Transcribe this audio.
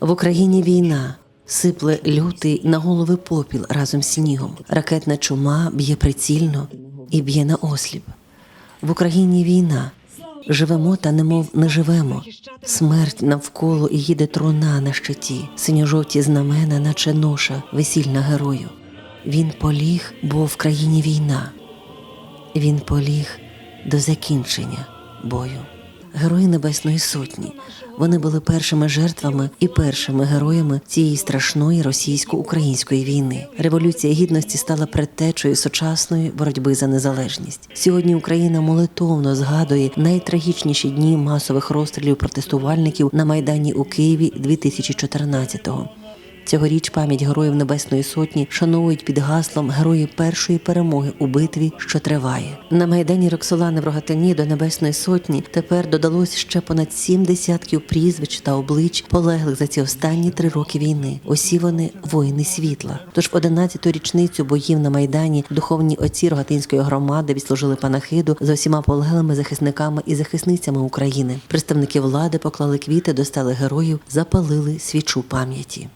В Україні війна. Сипле лютий на голови попіл разом з снігом. Ракетна чума б'є прицільно і б'є на осліп. В Україні війна. Живемо та немов не живемо. Смерть навколо і їде труна на щиті, синьо-жовті знамена, наче ноша, весільна герою. Він поліг, бо в країні війна. Він поліг до закінчення бою. Герої Небесної Сотні. Вони були першими жертвами і першими героями цієї страшної російсько-української війни. Революція гідності стала предтечою сучасної боротьби за незалежність. Сьогодні Україна молитовно згадує найтрагічніші дні масових розстрілів протестувальників на майдані у Києві 2014-го. Цьогоріч пам'ять героїв Небесної Сотні шанують під гаслом Герої першої перемоги у битві, що триває. На майдані Роксолани в Рогатині до Небесної Сотні тепер додалось ще понад сім десятків прізвищ та облич полеглих за ці останні три роки війни. Усі вони воїни світла. Тож в 11-ту річницю боїв на майдані духовні отці Рогатинської громади відслужили панахиду з усіма полеглими захисниками і захисницями України. Представники влади поклали квіти до стали героїв, запалили свічу пам'яті.